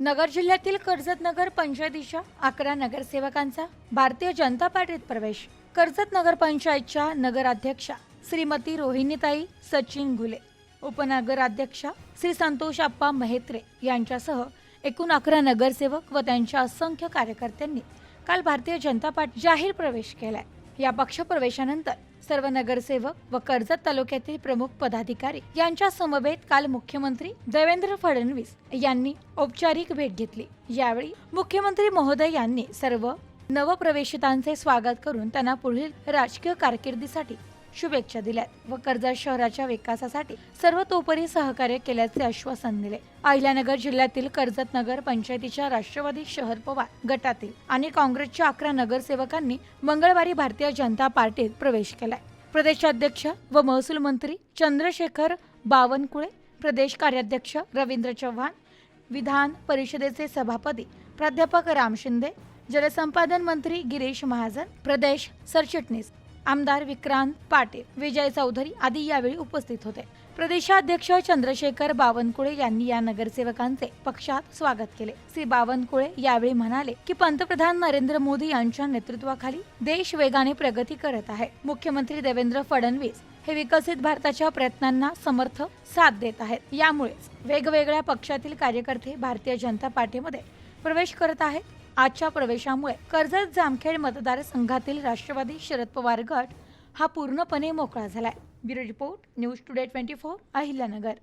नगर जिल्ह्यातील कर्जत नगर पंचायतीच्या अकरा नगरसेवकांचा भारतीय जनता पार्टीत प्रवेश. कर्जत नगर पंचायतच्या नगराध्यक्षा श्रीमती रोहिणीताई सचिन घुले उपनगराध्यक्षा श्री संतोष अप्पा मेहत्रे यांच्यासह एकूण अकरा नगरसेवक व त्यांच्या असंख्य कार्यकर्त्यांनी काल भारतीय जनता पार्टी जाहीर प्रवेश केलाय. या पक्षप्रवेशानंतर सर्व नगरसेवक व कर्जत तालुक्यातील प्रमुख पदाधिकारी यांच्या समवेत काल मुख्यमंत्री देवेंद्र फडणवीस यांनी औपचारिक भेट घेतली. यावेळी मुख्यमंत्री महोदय यांनी सर्व नवप्रवेशितांचे स्वागत करून त्यांना पुढील राजकीय कारकिर्दीसाठी शुभेच्छा दिल्यात व कर्जत शहराच्या विकासासाठी सर्वतोपरी सहकार्य केल्याचे आश्वासन दिले. अहिल्यानगर जिल्ह्यातील कर्जत नगर पंचायतीच्या राष्ट्रवादी शहर पवार गटातील आणि काँग्रेसच्या अकरा नगरसेवकांनी मंगळवारी भारतीय जनता पार्टीत प्रवेश केलाय. प्रदेशाध्यक्ष व महसूल मंत्री चंद्रशेखर बावनकुळे प्रदेश कार्याध्यक्ष रवींद्र चव्हाण विधान परिषदेचे सभापती प्राध्यापक राम शिंदे जलसंपादन मंत्री गिरीश महाजन प्रदेश सरचिटणीस आमदार विक्रांत पाटील विजय चौधरी आदी यावेळी उपस्थित होते. प्रदेशाध्यक्ष चंद्रशेखर बावनकुळे यांनी या नगरसेवकांचे पक्षात स्वागत केले. श्री बावनकुळे यावेळी म्हणाले की पंतप्रधान नरेंद्र मोदी यांच्या नेतृत्वाखाली देश वेगाने प्रगती करत आहे. मुख्यमंत्री देवेंद्र फडणवीस हे विकसित भारताच्या प्रयत्नांना समर्थ साथ देत आहेत. यामुळेच वेगवेगळ्या पक्षातील कार्यकर्ते भारतीय जनता पार्टीमध्ये प्रवेश करत आहेत. आजच्या प्रवेशामुळे कर्जत जामखेड मतदारसंघातील राष्ट्रवादी शरद पवार गट हा पूर्णपणे मोकळा झालाय. Bureau report news today twenty four Ahilyanagar.